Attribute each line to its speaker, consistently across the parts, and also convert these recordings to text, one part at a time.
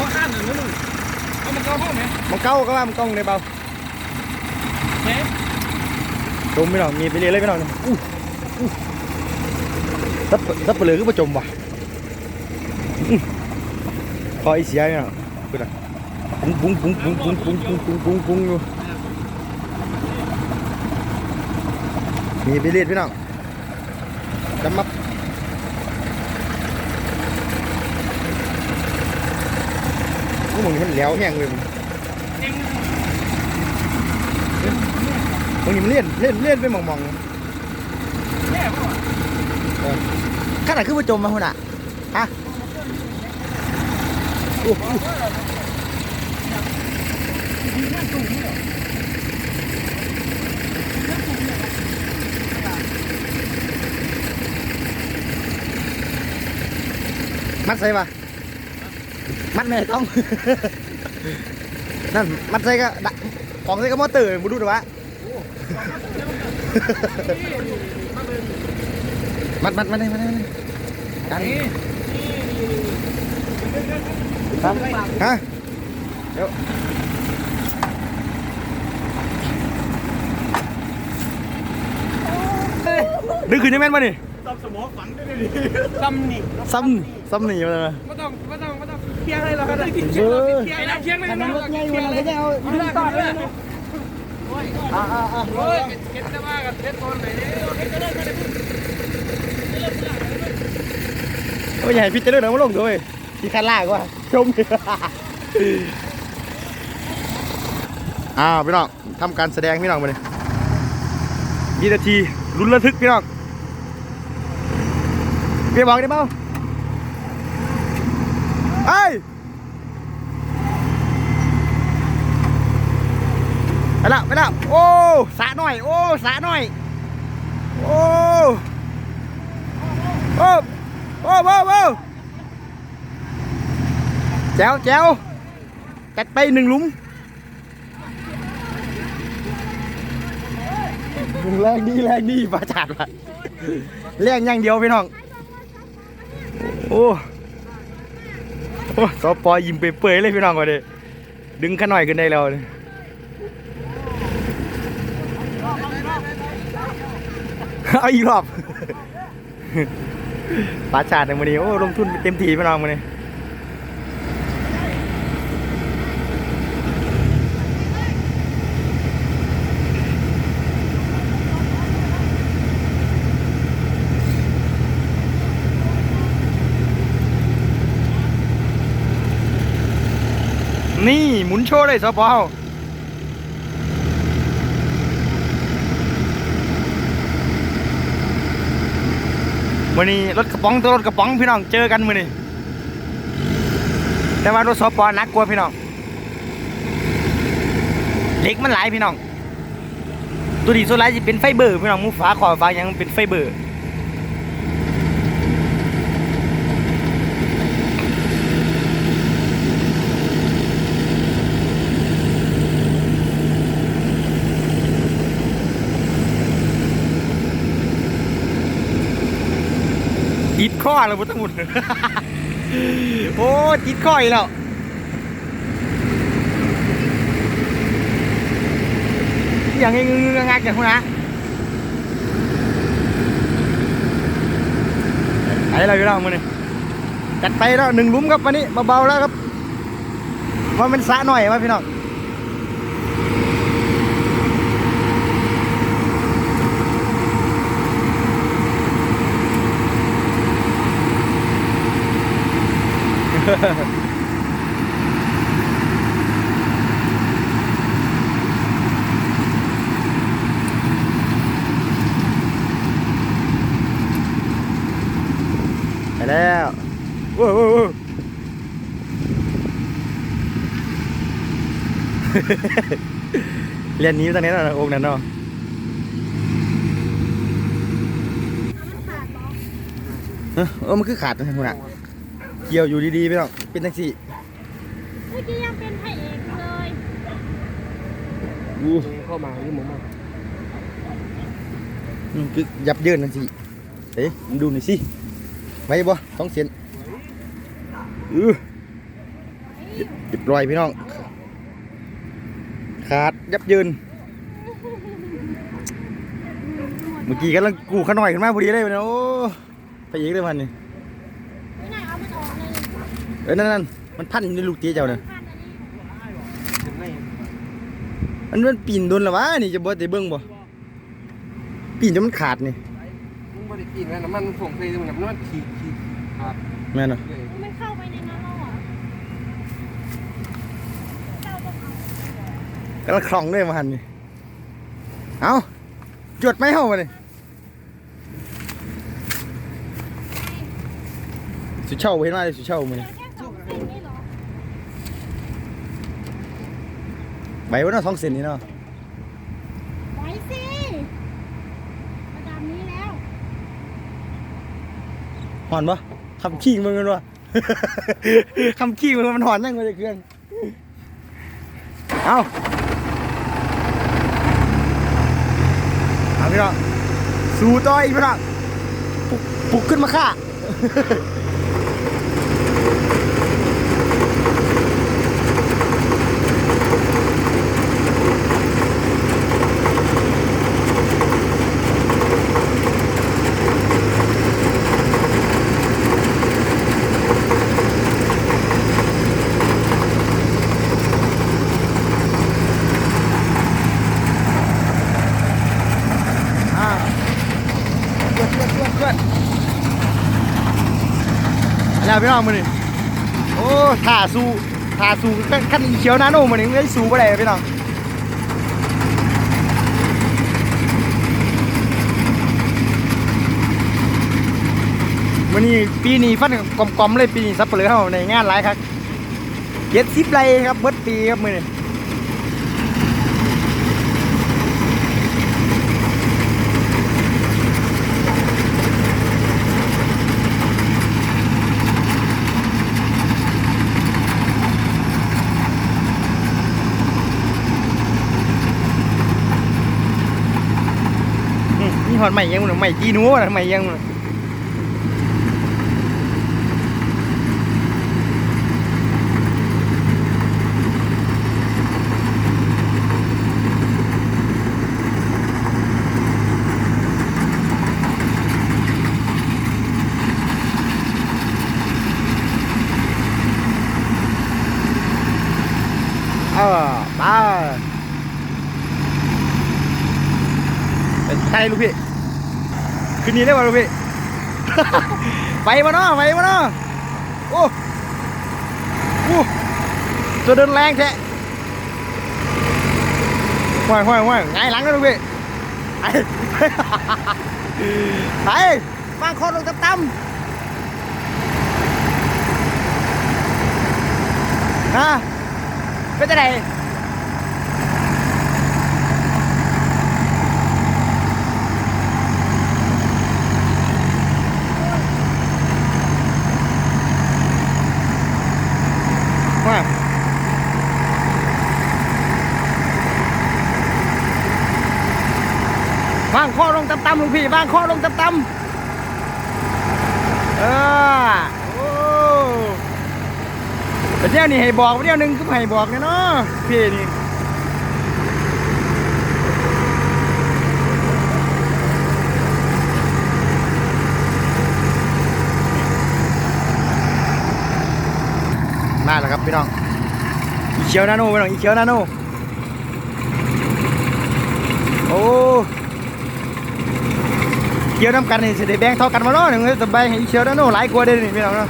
Speaker 1: ก็อ่านหนึ่งนึงเอามันเข้าห้องไหม
Speaker 2: มันเก้าก็ว่ามันกล้องในเบา
Speaker 1: เฮ้ย
Speaker 2: จมไม่หรอกมีไปเรียนเล มองนี้มันแล้วแห้งเลยม
Speaker 1: อง
Speaker 2: นี้มันเลี่ยนเลี่ยนเลี่ยนไปมองมองขนาดขึ้นมาจมมาคนอะฮะอ้มัดใส่ปะ มัดไม่ต้อง นั่นมัดใส่ก็ดะของใส่ก็มอเตอร์บุดูหรอวะมัดมัดมัดเลยมัดเลยกัน
Speaker 1: นี่
Speaker 2: ครับฮะเดี๋ยวดึงขึ้นยังแม่นมานี่
Speaker 1: ตำสมองฝังได้ดิตำนี่
Speaker 2: ซ้ำซ้ำหนีมาเลยนะ
Speaker 1: ไม่ต้องไม่ต้องไม่ต้องเคียงให้เราก็ได้เคียงเราเคียงเราเคียงเลยนะเคียงเลยเอาต่อเลย
Speaker 2: อ่าอ่าอ่า
Speaker 1: โอ้ยเก็บได้มากกับเก็บต้นไหนเก็บได้ก็ได้
Speaker 2: โอ้ยใหญ่พิจารณามาลงด้วยที่คันล่างว่าชมอ้าวพี่น้องทำการแสดงพี่น้องมาเลยยี่นาทีลุ้นระทึกพี่น้องเบียบอกได้เปล่า เอ้ยไปและไปและโอ้สาหน่อย โอ้สาหน่อย โอ้โอ้โอ้โอ้โอ้แจวแจวจัดไปหนึ่งหลุมแรงดีแรงดีประจัดว่ะแรงอย่างเดียวพี่น้อง โอ้ โอ้สปอยิ้มเปื่อยเลยพี่น้องก่อนดิดึงขน่อยขึ้นได้แล้วเอาอีกรอบปลาชาติในวันนี้โอ้ลงทุนเต็มทีพี่น้องวันนี้ นี่หมุนโชว์เลยสปอวันนี้รถกระป๋องตัวรถกระป๋องพี่น้องเจอกันมือนี้แต่ว่ารถสปอหนักกว่าพี่น้องเล็กมันหลายพี่น้อง ตัวดีโซลายจะเป็นไฟเบอร์พี่น้องมูฟ้าขอบฟ้ายังเป็นไฟเบอร์ ข้อแล้วพุทธมุนโอ้ติดข้ออีกแล้วอย่างงี้งงงักอย่างคุณนะไอ้เราอยู่แล้วมือนี่จัดไปแล้วหนึ่งลุมครับวันนี้เบาๆแล้วครับว่ามันสะหน่อยวะพี่น้อง ไปแล้วโว้โว้โว้เรียนนี้ตั้งนี้แล้วนะองค์นั้นเนาะเอ้อเออมันคือขาดนะคุณอะ เกี่ยวอยู่ดีๆไปหรอกเป็นทังสี่
Speaker 3: เมื่อกี้ยังเป็นพระเอกเลย
Speaker 2: อู้
Speaker 1: เข้ามาที่ผมมา
Speaker 2: มันคือยับเยินทังสี่เอ๊ะมึงดูหน่อยสิไว้บ่ต้องเสียนอือเรียบร้อยพี่น้อง ขาดยับยืนเมื่อกี้กำลังกูขน่อยขึ้นมาพอดีเลยวันนี้โอ้ไปอีกเลยมันนี่
Speaker 3: ไม่น่าเอามันออกเลย
Speaker 2: เอ้ยนั่นนั่นมันพันอยู่ในลูกเตี้ยเจ้าเนี่ย
Speaker 3: พันอันนี้
Speaker 2: มันมันปีนโดนหรอวะนี่จะบ่ได้เบิ่งบ่ปีนจนมันขาดนี่
Speaker 1: มึงบริกินนะน้ำมันผงเคยมันน้ำมันขีดขีดขาด
Speaker 2: แม่นเนาะ
Speaker 1: เลย
Speaker 3: มันเข้าไปในนั้นแล้วเหรอเจ้าต้องเอา
Speaker 2: กำลังคล่องเลยมาหันนี่เอาจดไหมเฮามานี่สุเช่าเห็นมาเลยสุเช่ามือ
Speaker 3: เหลื
Speaker 2: นี่
Speaker 3: อแค่สองเส้นนี่เหรอ
Speaker 2: ใบว่าเนาะสองเซนนี่เนาะ
Speaker 3: ไว้สิระดับนี้แล้ว
Speaker 2: หอนปะคำขี้มึงกันวะคำขี้มึงมันหอนยังไงจะเครื่องเอาเอาพี่น้องสู้ต่ออีกพี่น้องปลุกปลุกขึ้นมาฆ่า อ่าเพื่อนเพื่อนเพื่อนเพื่อน แล้วพี่น้องมือนี่โอ้ถ่าสู้ถ่าสู้ขั้นอีเขียวนะโน่มือนี่ไม่สู้ไปเลยพี่น้องวันนี้ปีนี้ฟันกลมๆเลยปีนี้ซับเปลือเฮาในงานหลายครับเจ็ดสิบไรครับเบิดปีครับมือนี่ หอดใหม่ยังมึงใหม่จีนัวนะใหม่ยังมึงเออไปเป็นใช่ลูกพี่ คืนนี้ได้ป่ะลูกพี่ ไปมาเนาะไปมาเนาะโอ้โอ้ตัวเดินแรงแท้ห่วยห่วยห่วยไงายหลังนะลูกพี่ไปไปวางคอลงต่ำๆฮะเป็นจะไหน ว่า วางข้อลงต่ำๆลุงพี่วางข้อลงต่ำๆเออโอ้แต่เจ้านี่ให้บอกเดี๋ยวนึงก็ให้บอกเนาะพี่นี่มาแล้วครับพี่น้อง อีเขียวนาโนพี่น้อง อีเขียวนาโนโอ้ เขียวน้ำกันนี่สิได้แบ่งเท่ากันมาเนาะหนึ่งเลยสบายให้เชียวนาโนหลายกว่าเด้อนี่พี่น้องเนาะ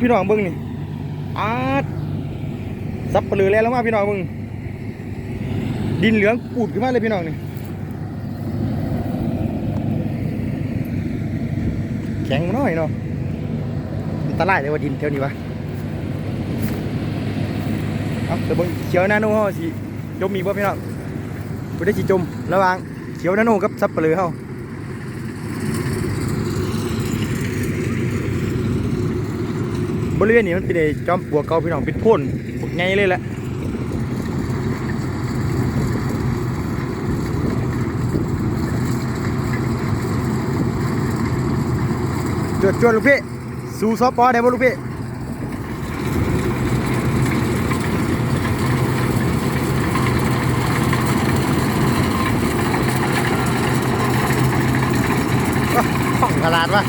Speaker 2: พี่น้องเบิ่งนี่อาดซับเปลือแล้วแล้วมาพี่น้องเบิ่งดินเหลืองปูดขึ้นมาเลยพี่น้องนี่แข็งน่อยเนาะอันตรายเลยว่าดินแถวนี้วะเอาเดี๋ยวเบิ่งเขียวนาโนเฮาสิจมมีบ่พี่น้องบ่ได้สิจมระว่างเขียวนาโนกับซับเปลือเฮา บริเวณนี้มันเป็นไอ้จอมปลวกเก่าพี่น้องเป็นพ่นปลวกไงเลยแหละจวดจวดลูกพี่สู่ซอปอได้บ่ลูกพี่ว้าห้องขนาดวะ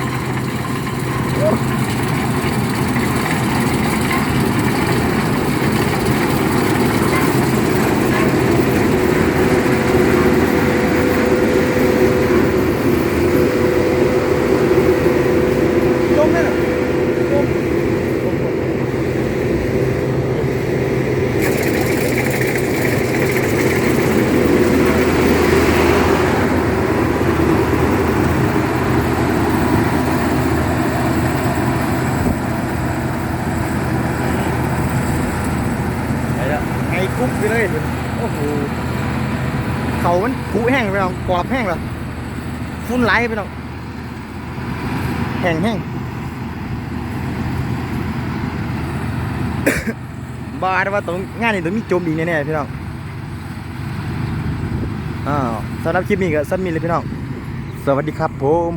Speaker 2: จมเลยนะจมจมจมไปละไง กุ๊บไปเลยโอ้โหเขามันผุแห้งไปแล้วกรอบแห้งแล้วฟุ้นไหลไปแล้วแห้งแห้งบาดว่าตรงงานนี้ต้องมีโจมอีกแน่ๆพี่น้องอ้าวสำหรับคลิปนี้ก็สั้นมีเลยพี่น้อง สวัสดีครับผม